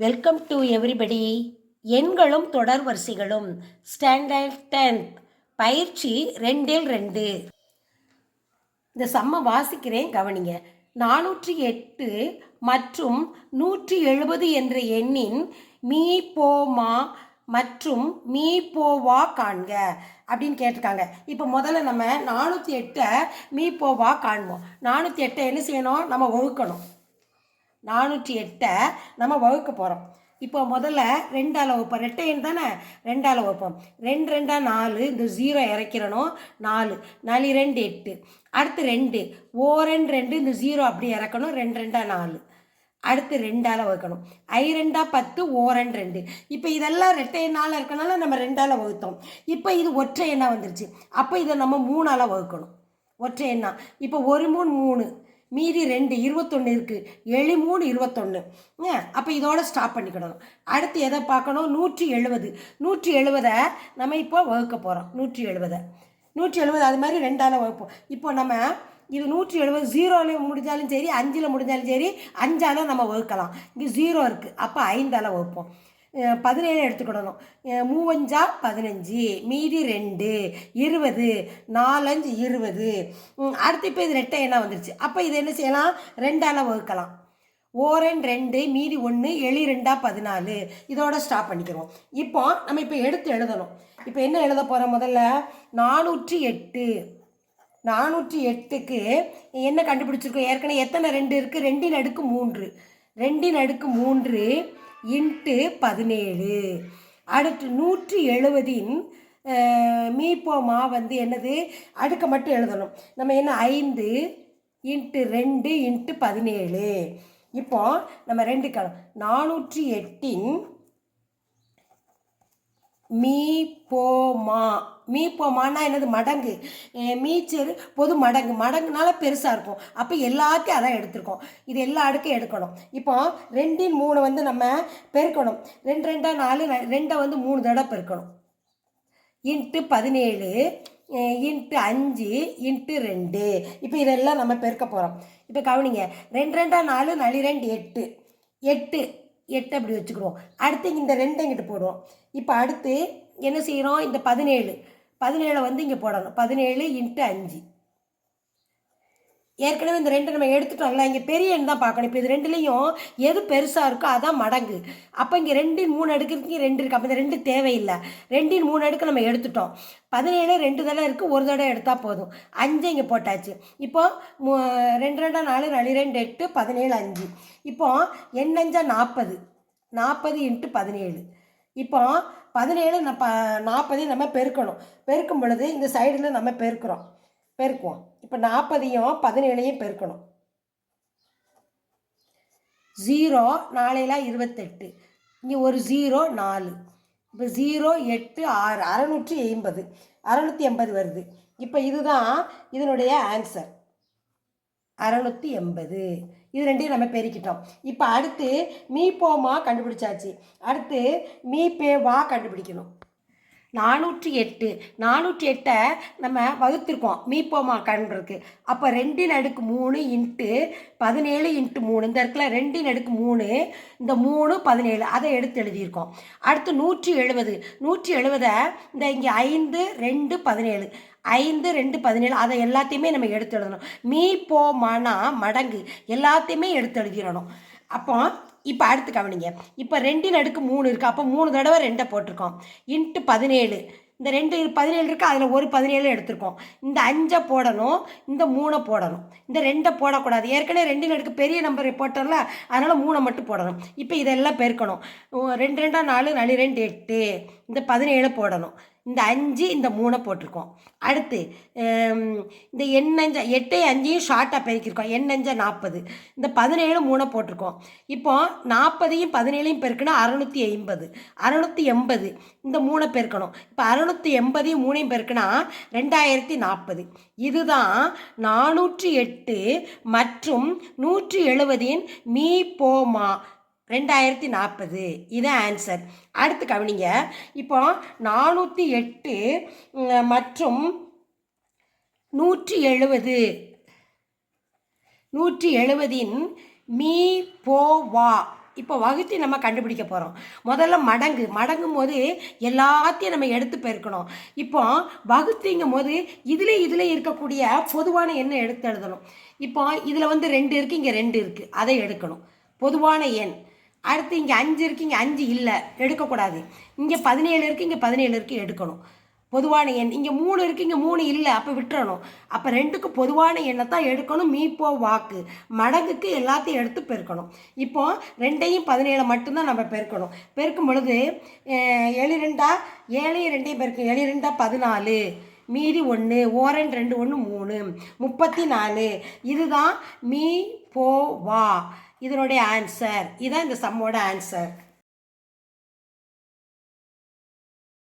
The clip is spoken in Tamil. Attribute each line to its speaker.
Speaker 1: வெல்கம் டு எவ்ரிபடி எண்களும் தொடர் வரிசைகளும். ஸ்டாண்டர்ட் டென்த் பயிற்சி ரெண்டில் ரெண்டு. இந்த சம்ம வாசிக்கிறேன் கவனிங்க. நானூற்றி எட்டு மற்றும் நூற்றி எழுபது என்ற எண்ணின் மீ போமா மற்றும் மீ போவா காண்க அப்படின்னு கேட்டிருக்காங்க. இப்போ முதல்ல நம்ம நானூற்றி எட்டை மீ போவா காண்போம். நானூற்றி எட்டை என்ன செய்யணும்? நம்ம ஒழுக்கணும் நானூற்றி எட்டை நம்ம வகுக்க போகிறோம் இப்போ முதல்ல ரெண்டால் வகுப்போம். ரெட்டையன் தானே? ரெண்டால் வகுப்போம். ரெண்டு ரெண்டாக நாலு இந்த ஜீரோ இறக்கிறணும் நாலு. நாலு ரெண்டு எட்டு. அடுத்து ரெண்டு. ஓ ரெண்டு ரெண்டு இந்த ஜீரோ அப்படி இறக்கணும். ரெண்டு ரெண்டாக நாலு. அடுத்து ரெண்டால் வகுக்கணும். ஐ ரெண்டா பத்து ஓ ரெண்டு ரெண்டு. இப்போ இதெல்லாம் ரெட்டை எண்ணால் இருக்கனால நம்ம ரெண்டால் வகுத்தோம். இப்போ இது ஒற்றை எண்ணாக வந்துருச்சு. அப்போ இதை நம்ம மூணால் வகுக்கணும். ஒற்றை எண்ணா. இப்போ ஒரு மூணு மூணு. மீதி ரெண்டு இருபத்தொன்று இருக்குது ஏழு மூணு இருபத்தொன்று அப்போ இதோட ஸ்டாப் பண்ணிக்கணும் அடுத்து எதை பார்க்கணும்? நூற்றி எழுபது நூற்றி எழுபதை நம்ம இப்போ வகுக்க போகிறோம் நூற்றி எழுபதை நூற்றி எழுபது அது மாதிரி ரெண்டால் வகுப்போம். இப்போ நம்ம இது நூற்றி எழுபது ஜீரோவில் முடிஞ்சாலும் சரி அஞ்சில் முடிஞ்சாலும் சரி அஞ்சால் நம்ம வகுக்கலாம். இங்கே ஜீரோ இருக்குது அப்போ ஐந்தால் வகுப்போம். பதினேழு எடுத்துக்கிடணும். மூவஞ்சா பதினஞ்சு மீதி ரெண்டு இருபது நாலஞ்சு இருபது. அடுத்து இப்போ இது ரெட்டை என்ன வந்துருச்சு? அப்போ இது என்ன செய்யலாம்? ரெண்டால் வகுக்கலாம். ஓரன் ரெண்டு மீதி ஒன்று எளி ரெண்டா பதினாலு. இதோட ஸ்டாப் பண்ணிக்கிறோம். இப்போ நம்ம இப்போ எடுத்து எழுதணும். இப்போ என்ன எழுத போகிறோம் முதல்ல? நானூற்றி எட்டு. நானூற்றி எட்டுக்கு என்ன கண்டுபிடிச்சிருக்கோம்? ஏற்கனவே எத்தனை? ரெண்டு இருக்குது ரெண்டின் அடுக்கு மூன்று. ரெண்டின் அடுக்கு மூன்று. இன்ட்டு பதினேழு. அடுத்து நூற்றி எழுபதின் மீப்போமா வந்து என்னது? அடுக்க மட்டும் எழுதணும். நம்ம என்ன ஐந்து இன்ட்டு ரெண்டு இன்ட்டு பதினேழு. இப்போ நம்ம ரெண்டு க நானூற்றி எட்டின் மீ போமா மீ. போமானா என்னது? மடங்கு. மீச்சர் பொது மடங்கு. மடங்குனால பெருசாக இருக்கும். அப்போ எல்லாத்தையும் அதான் எடுத்திருக்கோம். இது எல்லா அடுக்கும் எடுக்கணும். இப்போ ரெண்டின் மூணு வந்து நம்ம பெருக்கணும். ரெண்டு ரெண்டாக நாலு ரெண்டை வந்து மூணு தடவை பெருக்கணும். இன்ட்டு பதினேழு இன்ட்டு அஞ்சு இன்ட்டு ரெண்டு. இப்போ இதெல்லாம் நம்ம பெருக்க போகிறோம் இப்போ கவனிங்க. ரெண்டு ரெண்டாக நாலு நாலு ரெண்டு எட்டு. எட்டு. எட்டு அப்படி வச்சுக்கிடுவோம். அடுத்து இந்த ரெண்டு இங்கிட்டு போடுவோம். இப்போ அடுத்து என்ன செய்கிறோம் இந்த பதினேழு. பதினேழை வந்து இங்கே போடணும். பதினேழு இன்ட்டு அஞ்சு. ஏற்கனவே இந்த ரெண்டு நம்ம எடுத்துட்டோம்ல இங்கே பெரிய எண் தான் பார்க்கணும். இப்போ இது ரெண்டுலேயும் எது பெருசாக இருக்கோ அதான் மடங்கு. அப்போ இங்கே ரெண்டின் மூணு அடுக்கு ரெண்டு இருக்குது அப்போ இந்த ரெண்டு தேவையில்லை. ரெண்டின் மூணு அடுக்கு நம்ம எடுத்துட்டோம். பதினேழு ரெண்டு தடவை இருக்குது ஒரு தடவை எடுத்தால் போதும். அஞ்சு இங்கே போட்டாச்சு. இப்போ மு- ரெண்டு ரெண்டா நாலு நாலு ரெண்டு எட்டு பதினேழு அஞ்சு. இப்போ எண்ணஞ்சா நாற்பது நாற்பது இன்ட்டு பதினேழு. இப்போ பதினேழு நம்ம நாற்பதையும் நம்ம பெருக்கணும். பெருக்கும் பொழுது இந்த சைடில் நம்ம பெருக்கிறோம். பெருக்குவோம். இப்போ நாற்பதையும் பதினேழையும் பெருக்கணும். ஜீரோ நாளையில இருபத்தெட்டு. இங்கே ஒரு ஜீரோ நாலு. இப்போ ஜீரோ எட்டு ஆறு. அறநூற்றி எண்பது. அறநூற்றி எண்பது வருது. இப்போ இதுதான் இதனுடைய ஆன்சர் அறநூற்றி எண்பது. இது ரெண்டையும் நம்ம பெருக்கிட்டோம். இப்போ அடுத்து மீ போமா கண்டுபிடிச்சாச்சு. அடுத்து மீ பேவா கண்டுபிடிக்கணும். நானூற்றி எட்டு. நானூற்றி எட்டை நம்ம வகுத்திருக்கோம். மீப்போமா கண்டுருக்கு அப்போ ரெண்டின் அடுக்கு மூணு இன்ட்டு பதினேழு இன்ட்டு மூணு. இந்த இடத்துல ரெண்டின் அடுக்கு மூணு. இந்த மூணு பதினேழு. அதை எடுத்து எழுதியிருக்கோம். அடுத்து நூற்றி எழுபது. நூற்றி எழுபதை இந்த இங்கே ஐந்து ரெண்டு பதினேழு. ஐந்து ரெண்டு பதினேழு. அதை எல்லாத்தையுமே நம்ம எடுத்து எழுதணும். மீ போமானா மடங்கு. எல்லாத்தையுமே எடுத்து எழுதிடணும். அப்போ இப்போ அடுத்து கவனிங்க. இப்போ ரெண்டின் அடுக்கு மூணு இருக்குது அப்போ மூணு தடவை ரெண்டை போட்டிருக்கோம். இன்ட்டு பதினேழு. இந்த ரெண்டு பதினேழு இருக்குது அதில் ஒரு பதினேழு எடுத்திருக்கோம். இந்த அஞ்சை போடணும். இந்த மூணை போடணும். இந்த ரெண்டை போடக்கூடாது. ஏற்கனவே ரெண்டின் அடுக்கு பெரிய நம்பர் போட்டோம்ல அதனால் மூணை மட்டும் போடணும். இப்போ இதெல்லாம் பெருக்கணும். ரெண்டு ரெண்டா நாலு நாலு ரெண்டு எட்டு. இந்த பதினேழு போடணும். இந்த அஞ்சு இந்த மூணை போட்டிருக்கோம். அடுத்து இந்த எண்ணஞ்சா எட்டை அஞ்சையும் ஷார்ட்டாக பெருக்கியிருக்கோம். எண்ணஞ்சா நாற்பது. இந்த பதினேழு மூணை போட்டிருக்கோம். இப்போ நாற்பதையும் பதினேழையும் பெருக்கினா அறநூற்றி ஐம்பது. அறநூற்றி எண்பது. இந்த மூணை பெருக்கணும். இப்போ அறநூற்றி எண்பதையும் மூணையும் பெருக்கினா ரெண்டாயிரத்தி நாற்பது. இதுதான் நானூற்றி எட்டு மற்றும் நூற்றி எழுபதின் மீ போமா ரெண்டாயிரத்தி நாற்பது. இதான் ஆன்சர் அடுத்து கவனிங்க. இப்போ நானூற்றி எட்டு மற்றும் நூற்றி எழுபது நூற்றி எழுபதின் மீ போ வா. இப்போ வகுத்தி நம்ம கண்டுபிடிக்க போகிறோம் முதல்ல மடங்கு. மடங்கும் போது எல்லாத்தையும் நம்ம எடுத்து பெருக்கணும். இப்போ வகுத்துங்கும் போது இதில் இதில் இருக்கக்கூடிய பொதுவான எண்ணை எடுத்து எழுதணும். இப்போ இதில் வந்து ரெண்டு இருக்குது இங்கே ரெண்டு இருக்குது அதை எடுக்கணும். பொதுவான எண். அடுத்து இங்கே அஞ்சு இருக்குது இங்கே அஞ்சு இல்லை எடுக்கக்கூடாது. இங்கே பதினேழு இருக்குது இங்கே பதினேழு இருக்குது எடுக்கணும். பொதுவான எண் இங்கே மூணு இருக்குது இங்கே மூணு இல்லை அப்போ விட்டுறணும். அப்போ ரெண்டுக்கு பொதுவான எண்ணை தான் எடுக்கணும் மீப்போ வாக்கு. மடங்குக்கு எல்லாத்தையும் எடுத்து பெருக்கணும். இப்போ ரெண்டையும் பதினேழு மட்டும்தான் நம்ம பெருக்கணும். பெருக்கும் பொழுது ஏழு ரெண்டா ஏழையும் ரெண்டையும் பெருக்கும் ஏழு ரெண்டா பதினாலு. மீதி ஒன்று ஓரன் ரெண்டு ஒன்று மூணு. முப்பத்தி நாலு. இதுதான் மீ போ வா. இதனுடைய ஆன்சர் இதுதான் இந்த சம்மோட ஆன்சர்